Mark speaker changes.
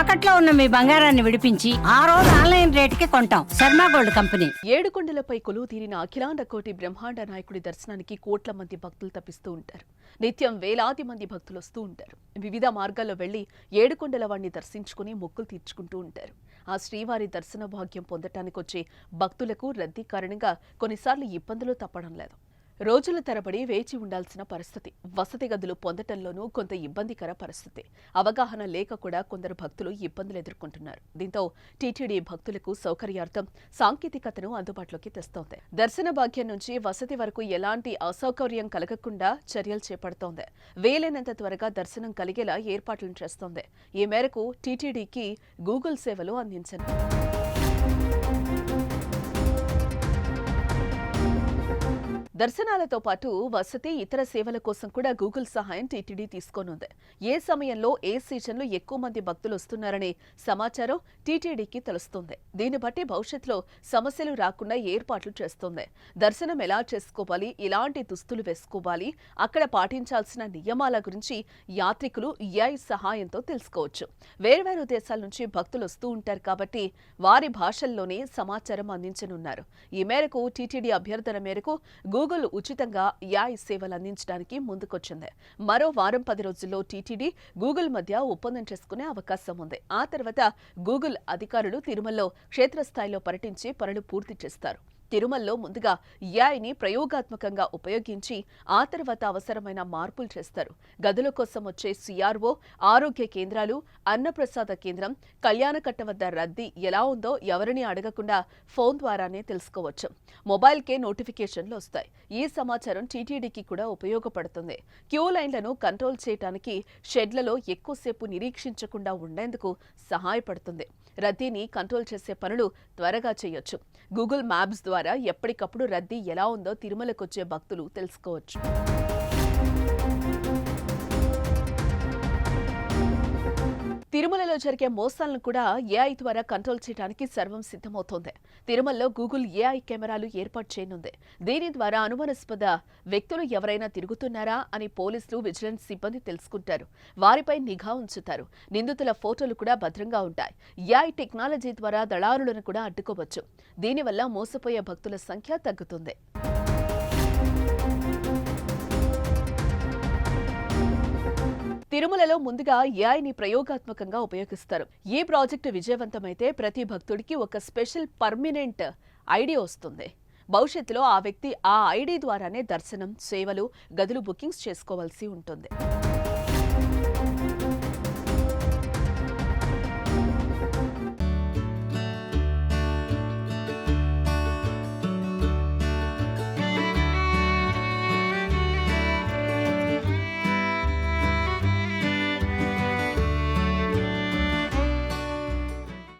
Speaker 1: తాకట్లో ఉన్న మీ బంగారాన్ని విడిపించి ఆ రోజు ఆన్లైన్ రేటుకి కొంటాం. Sharma gold company.
Speaker 2: ఏడుకొండలపై కొలువు తీరిన అఖిలాండ కోటి బ్రహ్మాండ నాయకుడి దర్శనానికి కోట్ల మంది భక్తులు తప్పిస్తూ ఉంటారు. నిత్యం వేలాది మంది భక్తులు వస్తూ ఉంటారు. వివిధ మార్గాల్లో వెళ్ళి ఏడుకొండల వాడిని దర్శించుకుని మొక్కులు తీర్చుకుంటూ ఉంటారు. ఆ శ్రీవారి దర్శన భాగ్యం పొందటానికి వచ్చే భక్తులకు రద్దీ కారణంగా కొన్నిసార్లు ఇబ్బందులు తప్పడం లేదు. రోజుల తరబడి వేచి ఉండాల్సిన పరిస్థితి. వసతి గదులు పొందటంలోనూ కొంత ఇబ్బందికర పరిస్థితి. అవగాహన లేక కూడా కొందరు భక్తులు ఇబ్బందులు ఎదుర్కొంటున్నారు. దీంతో టీటీడీ భక్తులకు సౌకర్యార్థం సాంకేతికతను అందుబాటులోకి తెస్తోంది. దర్శన భాగ్యం నుంచి వసతి వరకు ఎలాంటి అసౌకర్యం కలగకుండా చర్యలు చేపడుతోంది. వీలైనంత త్వరగా దర్శనం కలిగేలా ఏర్పాట్లను చేస్తోంది. ఈ మేరకు టీటీడీకి గూగుల్ సేవలు అందించనుంది దర్శనాలతో పాటు వసతి ఇతర సేవల కోసం కూడా గూగుల్ సహాయం టీటీడీ తీసుకోనుంది. ఏ సమయంలో ఏ సీజన్లో ఎక్కువ మంది భక్తులు వస్తున్నారనే సమాచారం టీటీడీకి తెలుస్తుంది. దీన్ని బట్టి భవిష్యత్తులో సమస్యలు రాకుండా ఏర్పాట్లు చేస్తుంది. దర్శనం ఎలా చేసుకోవాలి ఇలాంటి దుస్తులు వేసుకోవాలి అక్కడ పాటించాల్సిన నియమాల గురించి యాత్రికులు ఏఐ సహాయంతో తెలుసుకోవచ్చు. వేర్వేరు దేశాల నుంచి భక్తులు వస్తూ ఉంటారు కాబట్టి వారి భాషల్లోనే సమాచారం అందించనున్నారు. ఈ మేరకు టీటీడీ అభ్యర్థన మేరకు గూగుల్ గూగుల్ ఉచితంగా యాయ్ సేవలు అందించడానికి ముందుకొచ్చింది. మరో వారం పది రోజుల్లో టీటీడీ గూగుల్ మధ్య ఒప్పందం చేసుకునే అవకాశం ఉంది. ఆ తర్వాత గూగుల్ అధికారులు తిరుమలలో క్షేత్రస్థాయిలో పర్యటించి పనులు పూర్తి చేస్తారు. తిరుమలలో ముందుగా ఏఐని ప్రయోగాత్మకంగా ఉపయోగించి ఆ తర్వాత అవసరమైన మార్పులు చేస్తారు. గదుల కోసం వచ్చే సిఆర్ఓ ఆరోగ్య కేంద్రాలు అన్నప్రసాద కేంద్రం కళ్యాణకట్ట వద్ద రద్దీ ఎలా ఉందో ఎవరిని అడగకుండా ఫోన్ ద్వారానే తెలుసుకోవచ్చు. మొబైల్కే నోటిఫికేషన్లు వస్తాయి. ఈ సమాచారం టీటీడీకి కూడా ఉపయోగపడుతుంది. క్యూ లైన్లను కంట్రోల్ చేయడానికి షెడ్లలో ఎక్కువసేపు నిరీక్షించకుండా ఉండేందుకు సహాయపడుతుంది. రద్దీని కంట్రోల్ చేసే పనులు త్వరగా చేయొచ్చు. గూగుల్ మ్యాప్స్ ద్వారా ద్వారా ఎప్పటికప్పుడు రద్దీ ఎలా ఉందో తిరుమలకొచ్చే భక్తులు తెలుసుకోవచ్చు. తిరుమలలో జరిగే మోసాలను కూడా ఏఐ ద్వారా కంట్రోల్ చేయడానికి సర్వం సిద్ధమవుతోంది. తిరుమలలో గూగుల్ ఏఐ కెమెరాలు ఏర్పాటు చేయనుంది. దీని ద్వారా అనుమానాస్పద వ్యక్తులు ఎవరైనా తిరుగుతున్నారా అని పోలీసులు విజిలెన్స్ సిబ్బంది తెలుసుకుంటారు. వారిపై నిఘా ఉంచుతారు. నిందితుల ఫోటోలు కూడా భద్రంగా ఉంటాయి. ఏఐ టెక్నాలజీ ద్వారా దళారులను కూడా అడ్డుకోవచ్చు. దీనివల్ల మోసపోయే భక్తుల సంఖ్య తగ్గుతుంది. తిరుమలలో ముందుగా ఏఐని ప్రయోగాత్మకంగా ఉపయోగిస్తారు. ఈ ప్రాజెక్టు విజయవంతమైతే ప్రతి భక్తుడికి ఒక స్పెషల్ పర్మినెంట్ ఐడి వస్తుంది. భవిష్యత్తులో ఆ వ్యక్తి ఆ ఐడి ద్వారానే దర్శనం సేవలు గదులు బుకింగ్స్ చేసుకోవాల్సి ఉంటుంది.